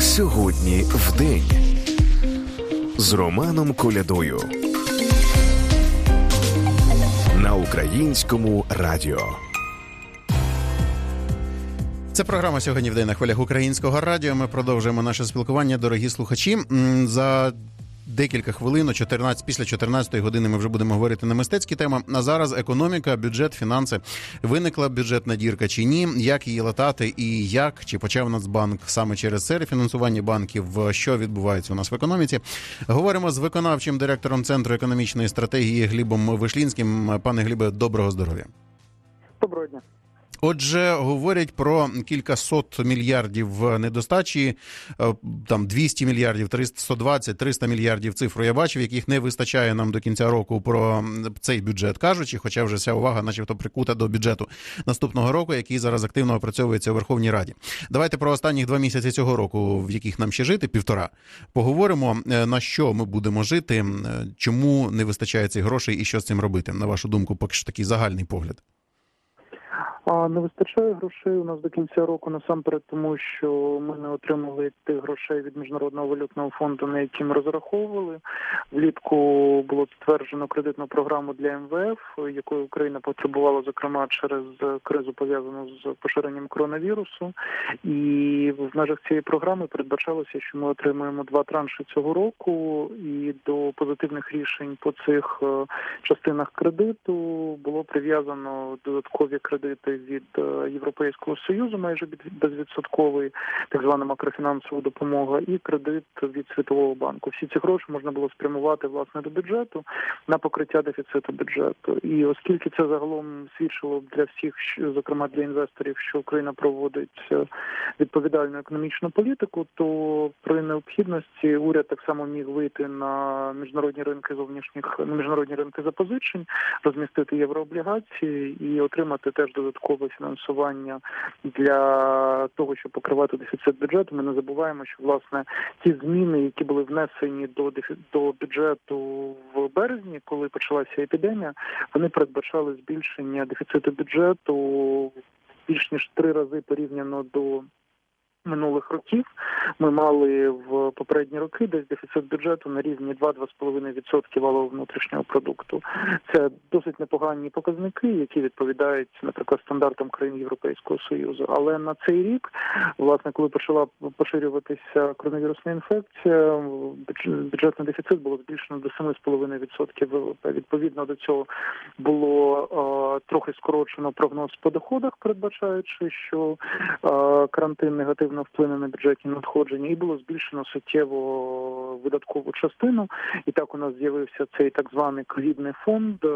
Сьогодні в день з Романом Колядою на українському радіо. Це програма сьогодні в день на хвилях українського радіо. Ми продовжуємо наше спілкування, дорогі слухачі. За декілька хвилин, о 14, після 14 години, ми вже будемо говорити на мистецькі теми. А зараз економіка, бюджет, фінанси. Виникла бюджетна дірка чи ні? Як її латати і як? Чи почав Нацбанк саме через це рефінансування банків? Що відбувається у нас в економіці? Говоримо з виконавчим директором центру економічної стратегії Глібом Вишлінським. Пане Глібе, доброго здоров'я. Доброго дня. Отже, говорять про кілька сот мільярдів недостачі, е, там 200 мільярдів, 300, 120, 300 мільярдів цифру я бачив, яких не вистачає нам до кінця року про цей бюджет кажучи, хоча вже вся увага, начебто, прикута до бюджету наступного року, який зараз активно опрацьовується у Верховній Раді. Давайте про останні два місяці цього року, в яких нам ще жити, півтора, поговоримо е, на що ми будемо жити, е, чому не вистачає цих грошей і що з цим робити. На вашу думку, поки що такий загальний погляд. А не вистачає грошей у нас до кінця року насамперед, тому що ми не отримали тих грошей від міжнародного валютного фонду, на які ми розраховували. Влітку було затверджено кредитну програму для МВФ, якої Україна потребувала, зокрема через кризу пов'язану з поширенням коронавірусу. І в межах цієї програми передбачалося, що ми отримаємо два транші цього року, і до позитивних рішень по цих е, частинах кредиту було прив'язано додаткові кредити від е, Європейського союзу, майже безвідсотковий, так звана макрофінансова допомога, і кредит від Світового банку. Всі ці гроші можна було спрямувати власне до бюджету на покриття дефіциту бюджету. І оскільки це загалом свідчило для всіх, зокрема для інвесторів, що Україна проводить е, відповідальну економічну політику, то при необхідності уряд так само міг вийти на міжнародні ринки зовнішніх на міжнародні ринки запозичень, розмістити єврооблігації і отримати теж додатково додаткове фінансування для того, щоб покривати дефіцит бюджету. Ми не забуваємо, що власне ті зміни, які були внесені до до бюджету в березні, коли почалася епідемія, вони передбачали збільшення дефіциту бюджету більш ніж три рази порівняно до минулих років ми мали в попередні роки десь дефіцит бюджету на рівні 2-2,5% валового внутрішнього продукту. Це досить непогані показники, які відповідають, наприклад, стандартам країн Європейського союзу. Але на цей рік, власне, коли почала поширюватися коронавірусна інфекція, бюджетний дефіцит було збільшено до 7,5% ВВП. Відповідно до цього було е, трохи скорочено прогноз по доходах, передбачаючи, що е, карантин негативно негативно вплине на бюджетні надходження, і було збільшено суттєво видаткову частину. І так у нас з'явився цей так званий ковідний фонд, е,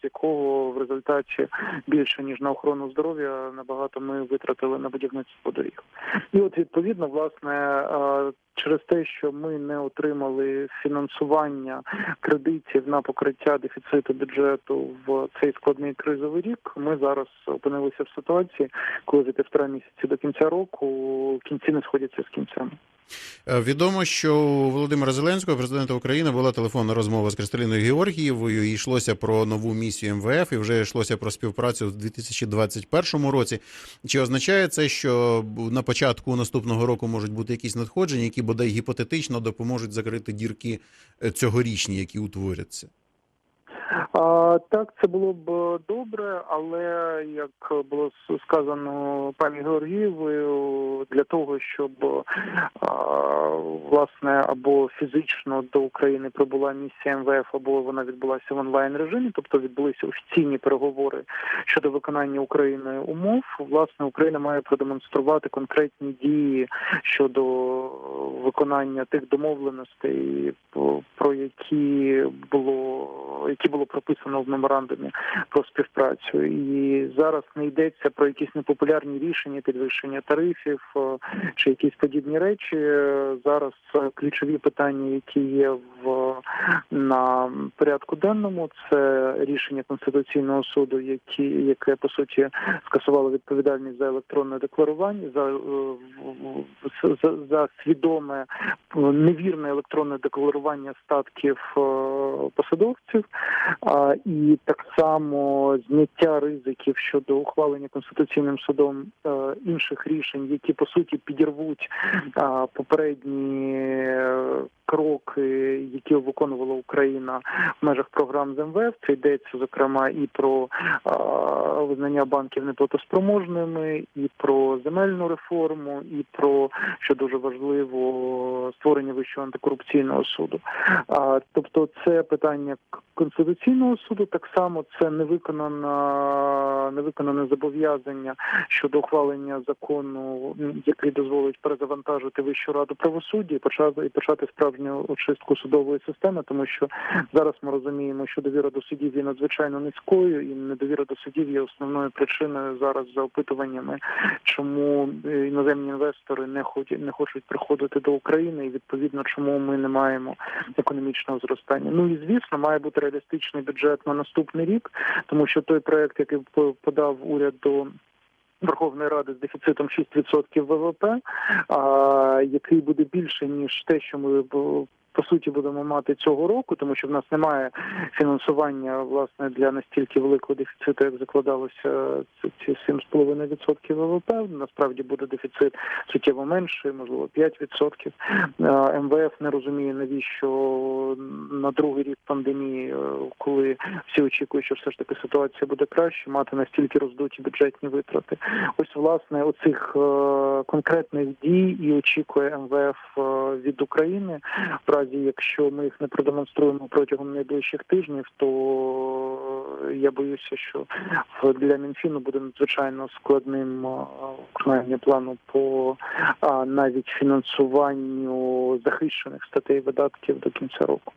з якого в результаті більше ніж на охорону здоров'я набагато ми витратили на будівництво доріг. І от відповідно, власне, е, через те, що ми не отримали фінансування кредитів на покриття дефіциту бюджету в цей складний кризовий рік, ми зараз опинилися в ситуації, коли за півтора місяці до кінця року кінці не сходяться з кінцями. Е, відомо, що у Володимира Зеленського, президента України, була телефонна розмова з Кристаліною Георгієвою. і Йшлося про нову місію МВФ, і вже йшлося про співпрацю в 2021 році. Чи означає це, що на початку наступного року можуть бути якісь надходження, які бодай гіпотетично допоможуть закрити дірки е, цьогорічні, які утворяться? А, Так, це було б добре, але як було сказано пані Георгієвою, для того, щоб а, власне або фізично до України прибула місія МВФ, або вона відбулася в онлайн режимі, тобто відбулися офіційні переговори щодо виконання Україною умов. Власне, Україна має продемонструвати конкретні дії щодо виконання тих домовленостей, про які було які було прописано в меморандумі про співпрацю, і зараз не йдеться про якісь непопулярні рішення, підвищення тарифів чи якісь подібні речі. зараз е, ключові питання, які є в на порядку денному, це рішення конституційного суду, які яке по суті скасувало відповідальність за електронне декларування, за, е, за, за свідоме е, невірне електронне декларування статків е, посадовців, і так само зняття ризиків щодо ухвалення конституційним судом е, інших рішень, які по суті підірвуть попередні е, кроки, які виконувала Україна в межах програм з МВФ. Це йдеться зокрема і про визнання банків неплатоспроможними, і про земельну реформу, і про що дуже важливо створення вищого антикорупційного суду. Тобто, це питання конституційного суду. Так само це невиконана невиконане зобов'язання щодо ухвалення закону, який дозволить перезавантажити Вищу раду правосуддя і почати і почати справжню очистку судової системи, тому що зараз ми розуміємо, що довіра до судів є надзвичайно низькою, і недовіра до судів є основною причиною зараз за опитуваннями, чому е, іноземні інвестори не хочуть не хочуть приходити до України, і відповідно чому ми не маємо економічного зростання. Ну і звісно, має бути реалістичний бюджет на наступний рік, тому що той проект, який по- подав уряд до Верховної Ради з дефіцитом 6% ВВП, а, який буде більше ніж те, що ми по суті будемо мати цього року, тому що в нас немає фінансування власне для настільки великого дефіциту, як закладалося ці- ці 7,5% ВВП. Насправді буде дефіцит суттєво менший, можливо 5%. Е, МВФ не розуміє навіщо на другий рік пандемії, е, коли всі очікують, що все ж таки ситуація буде краще, мати настільки роздуті бюджетні витрати. Ось власне оцих е, конкретних дій і очікує МВФ е, від України. В якщо ми їх не продемонструємо протягом найближчих тижнів, то я боюся, що для Мінфіну буде надзвичайно складним виконання плану по навіть фінансуванню захищених статей видатків до кінця року.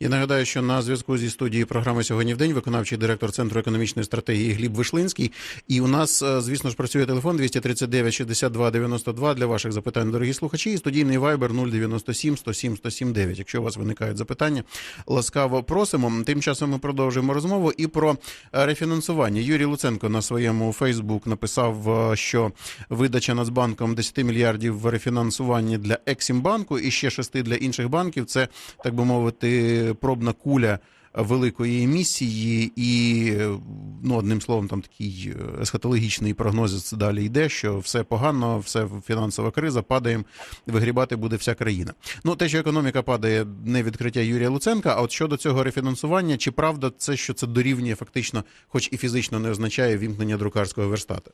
Я нагадаю, що на зв'язку зі студією програми сьогодні в день виконавчий директор центру економічної стратегії Гліб Вишлинський. І у нас, е, звісно ж, працює телефон 239 62 92 для ваших запитань, дорогі слухачі. І студійний вайбер 097 107 107 9. Якщо у вас виникають запитання, ласкаво просимо. Тим часом ми продовжуємо розмову і про е, рефінансування. Юрій Луценко на своєму Фейсбук написав, е, що видача Нацбанком 10 мільярдів рефінансування для Ексімбанку і ще 6 для інших банків. Це так би мовити, пробна куля великої емісії, і ну одним словом, там такий е, есхатологічний прогноз далі йде, що все погано, все фінансова криза, падаємо, вигрібати буде вся країна. Ну те, що економіка падає, не відкриття Юрія Луценка. А от щодо цього рефінансування, чи правда це, що це дорівнює фактично, хоч і фізично не означає вімкнення друкарського верстата?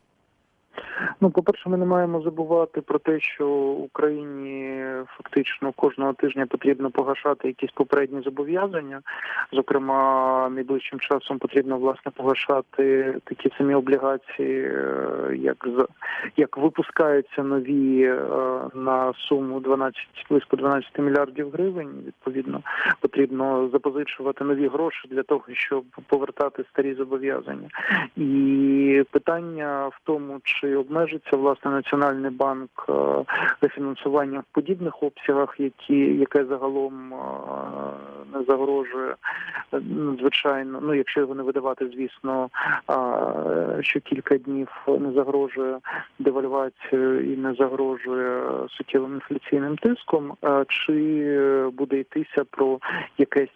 Ну, по-перше, ми не маємо забувати про те, що Україні фактично кожного тижня потрібно погашати якісь попередні зобов'язання. Зокрема, найближчим часом потрібно власне погашати такі самі облігації, е, як як випускаються нові е, на суму 12, близько 12 мільярдів гривень. Відповідно, потрібно запозичувати нові гроші для того, щоб повертати старі зобов'язання. І питання в тому, чи обмежиться власне Національний банк рефінансуванням в подібних обсягах, які яке загалом е, не загрожує е, надзвичайно. Ну, якщо його не видавати, звісно, е, що кілька днів не загрожує девальвацією і не загрожує суттєвим інфляційним тиском, чи буде йтися про якесь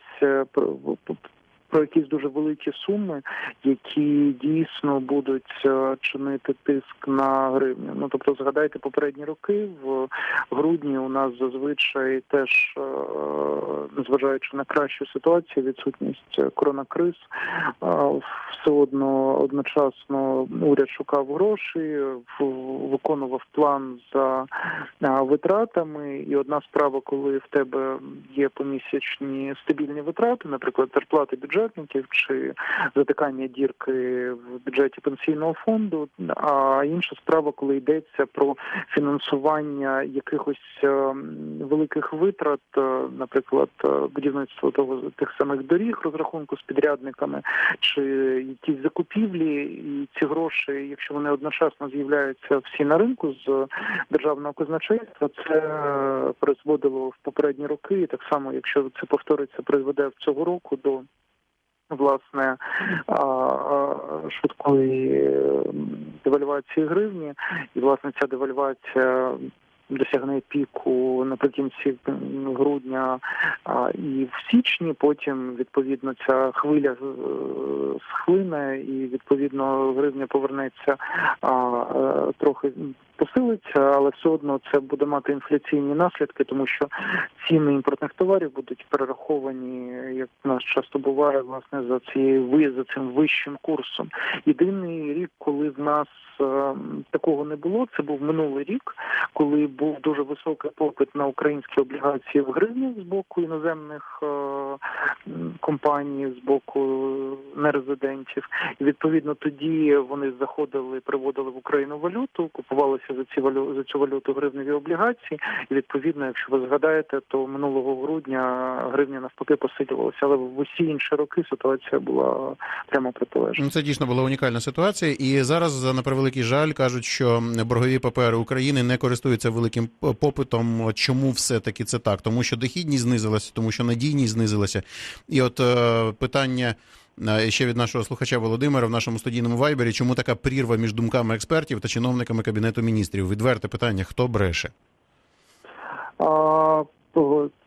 про якісь дуже великі суми, які дійсно будуть е, чинити тиск на гривню. Ну тобто, згадайте попередні роки в грудні у нас зазвичай теж, е, незважаючи на кращу ситуацію, відсутність коронакриз, е, все одно одночасно уряд шукав гроші, виконував план за витратами. І одна справа, коли в тебе є помісячні стабільні витрати, наприклад, зарплати бюджет бюджетників чи затикання дірки в бюджеті пенсійного фонду. А інша справа, коли йдеться про фінансування якихось е, великих витрат, е, наприклад, е, будівництво того тих самих доріг, розрахунку з підрядниками, чи якісь закупівлі, і ці гроші, якщо вони одночасно з'являються всі на ринку з державного казначейства, це призводило в попередні роки. І так само, якщо це повториться, призведе в цього року до власне швидкої девальвації гривні, і власне ця девальвація. Досягне піку наприкінці грудня і в січні. Потім відповідно ця хвиля е, схлине, і відповідно гривня повернеться е, трохи посилиться, але все одно це буде мати інфляційні наслідки, тому що ціни імпортних товарів будуть перераховані, як в нас часто буває, власне за цією за цим вищим курсом. Єдиний рік, коли в нас е, такого не було, це був минулий рік, коли був дуже високий попит на українські облігації в гривні з боку іноземних е, компаній, з боку нерезидентів. І відповідно тоді вони заходили, приводили в Україну валюту, купувалися за ці валю за цю валюту гривневі облігації. І відповідно, якщо ви згадаєте, то минулого грудня гривня навпаки посилювалася, але в усі інші роки ситуація була прямо протилежна. Ну, це дійсно була унікальна ситуація, і зараз на превеликий жаль кажуть, що боргові папери України не користуються великим попитом. Чому все таки це так? Тому що дохідність знизилася, тому що надійність знизилася. І от е, питання. Ще від нашого слухача Володимира в нашому студійному вайбері, чому така прірва між думками експертів та чиновниками кабінету міністрів? Відверте питання: хто бреше? А,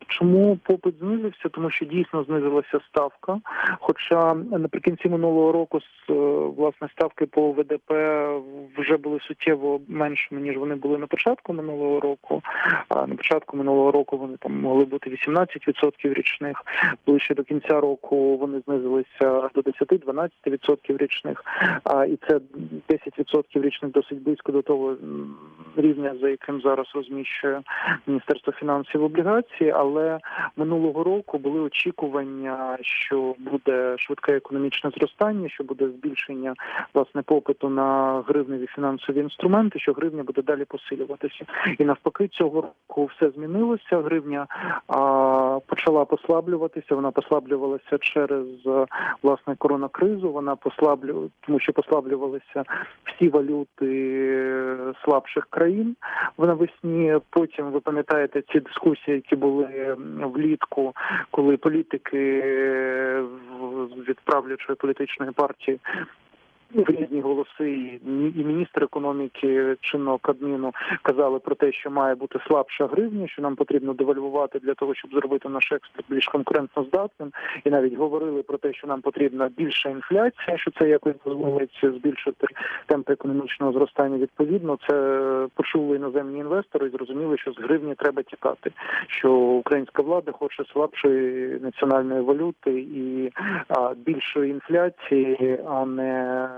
Чому попит знизився? Тому що дійсно знизилася ставка. Хоча наприкінці минулого року е, власне ставки по ВДП вже були суттєво меншими ніж вони були на початку минулого року. А на початку минулого року вони там могли бути 18% річних. Ближче до кінця року вони знизилися до 10-12% річних. А і це 10% річних досить близько до того рівня, за яким зараз розміщує Міністерство фінансів облігації, але минулого року були очікування, що буде швидке економічне зростання, що буде збільшення власне попиту на гривневі фінансові інструменти, що гривня буде далі посилюватися. І навпаки, цього року все змінилося. Гривня а, почала послаблюватися. Вона послаблювалася через власне коронакризу. Вона послаблю, тому що послаблювалися всі валюти е, слабших країн в навесні. Потім ви пам'ятаєте ці дискусії, які були влітку, коли політики е, від правлячої політичної партії. Різні голоси і міністр економіки чинного Кабміну казали про те, що має бути слабша гривня, що нам потрібно девальвувати для того, щоб зробити наш експорт більш конкурентно здатним, і навіть говорили про те, що нам потрібна більша інфляція, що це якось дозволить збільшити темпи економічного зростання. Відповідно, це почули іноземні інвестори і зрозуміли, що з гривні треба тікати. Що українська влада хоче слабшої національної валюти і більшої інфляції, а не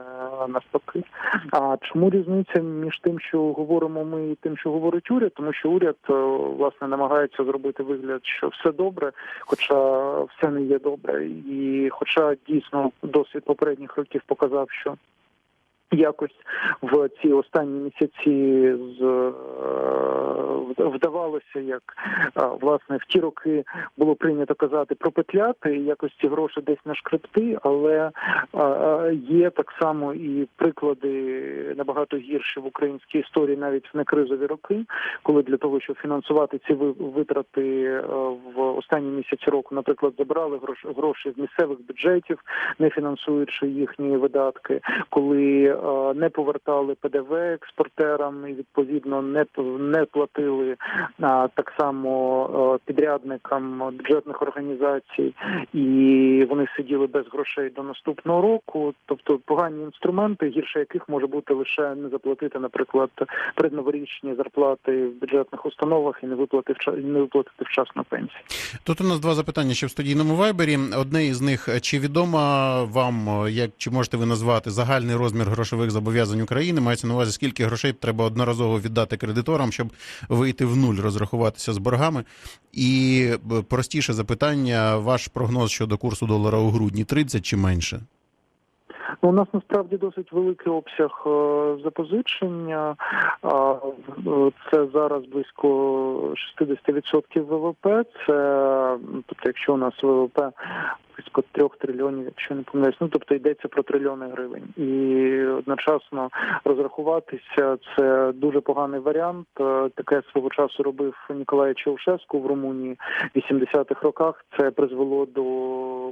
навпаки. А чому різниця між тим, що говоримо ми, і тим, що говорить уряд? Тому що уряд е, власне намагається зробити вигляд, що все добре, хоча все не є добре, і хоча дійсно досвід попередніх років показав, що якось в ці останні місяці з е, вдавалося, як е, власне в ті роки було прийнято казати про петляти, якось ці гроші десь на нашкребти, але е, є так само і приклади набагато гірші в українській історії, навіть в некризові роки, коли для того, щоб фінансувати ці ви- витрати в останні місяці року, наприклад, забрали грош- гроші з місцевих бюджетів, не фінансуючи їхні видатки, коли не повертали ПДВ експортерам і відповідно не не платили так само е, підрядникам бюджетних організацій, і вони сиділи без грошей до наступного року. Тобто погані інструменти, гірше яких може бути лише не заплатити, наприклад, предноворічні зарплати в бюджетних установах і не виплати вча- не виплатити вчасно пенсії. Тут у нас два запитання ще в студійному вайбері. Одне із них чи відомо вам, як чи можете ви назвати загальний розмір грошових зобов'язань України? Мається на увазі, скільки грошей треба одноразово віддати кредиторам, щоб вийти в нуль, розрахуватися з боргами. І е, простіше запитання: ваш прогноз щодо курсу долара у грудні 30 чи менше? Ну, у нас насправді досить великий обсяг е, запозичення. Е, Це зараз близько 60% ВВП. Це тобто, якщо у нас ВВП близько трьох трильйонів, якщо не помиляюсь, ну тобто йдеться про трильйони гривень. І одночасно розрахуватися це дуже поганий варіант. Е, Таке свого часу робив Ніколай Чаушеску в Румунії в 80-х роках. Це призвело до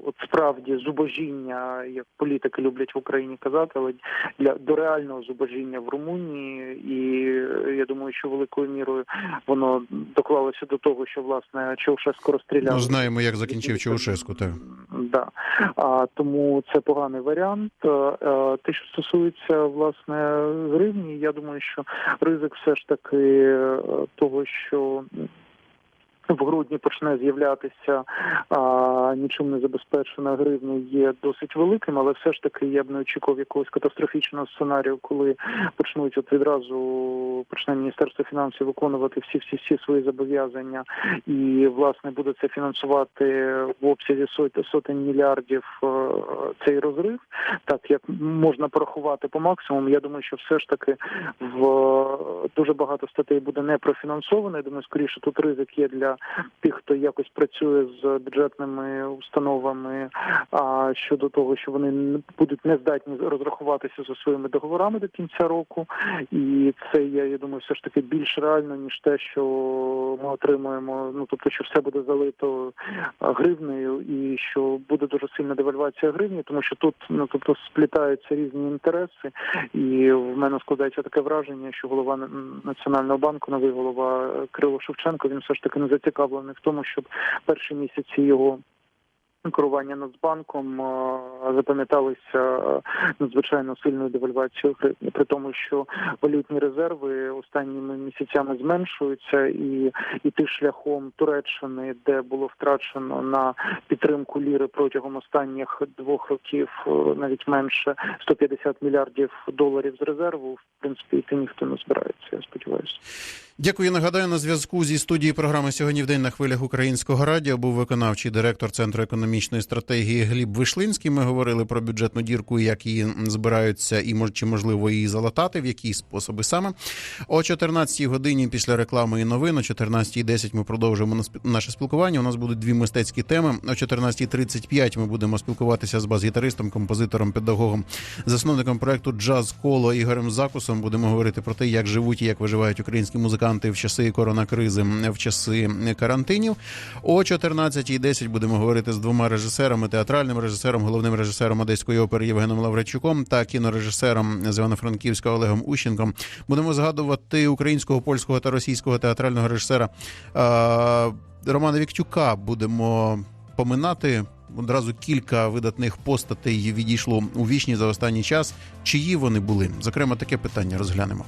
от справді зубожіння, як політики люблять Україні казати, але для до реального зубожіння в Румунії. І е, я думаю, що великою мірою воно доклалося до того, що власне Чаушеску розстріляли. Ну, знаємо, як закінчив Чаушеску. Так. Да. А, тому це поганий варіант. Е, е, Те, що стосується власне гривні, я думаю, що ризик все ж таки того, що в грудні почне з'являтися а, нічим не забезпечена гривня є досить великим, але все ж таки я б не очікував якогось катастрофічного сценарію, коли почнуть от відразу почне міністерство фінансів виконувати всі всі всі свої зобов'язання, і власне буде це фінансувати в обсязі сот- сотень мільярдів е, цей розрив. Так як можна порахувати по максимуму, я думаю, що все ж таки в дуже багато статей буде не профінансовано. Я думаю, скоріше тут ризик є для тих, хто якось працює з бюджетними установами. А щодо того, що вони будуть не здатні розрахуватися за своїми договорами до кінця року, і це я, я думаю, все ж таки більш реально ніж те, що ми отримуємо. Ну тобто, що все буде залито гривнею, і що буде дуже сильна девальвація гривні, тому що тут ну тобто сплітаються різні інтереси, і в мене складається таке враження, що голова національного банку, новий голова Кирило Шевченко, він все ж таки не зацікавлений в тому, щоб перші місяці його. Керування Нацбанком запам'яталися надзвичайно сильною девальвацією при тому, що валютні резерви останніми місяцями зменшуються, і іти шляхом Туреччини, де було втрачено на підтримку ліри протягом останніх двох років навіть менше 150 мільярдів доларів з резерву. В принципі, йти ніхто не збирається. Я сподіваюся. Дякую. Нагадаю, на зв'язку зі студії програми сьогодні в день на хвилях українського радіо був виконавчий директор Центру економічної стратегії Гліб Вишлинський. Ми говорили про бюджетну дірку, як її збираються, і чи можливо її залатати, в які способи саме. О 14 годині після реклами і новин, о 14.10 ми продовжуємо наше спілкування. У нас будуть дві мистецькі теми. О 14.35 ми будемо спілкуватися з бас-гітаристом, композитором, педагогом, засновником проекту Джаз Коло Ігорем Закусом. Будемо говорити про те, як живуть і як виживають українські музиканти в часи коронакризи, в часи карантинів. О 14.10 будемо говорити з двома режисерами: театральним режисером, головним режисером Одеської опери Євгеном Лавречуком та кінорежисером з Івано-Франківська Олегом Ущенком. Будемо згадувати українського, польського та російського театрального режисера Романа Віктюка. Будемо поминати. Одразу кілька видатних постатей відійшло у вічні за останній час. Чиї вони були? Зокрема, таке питання розглянемо.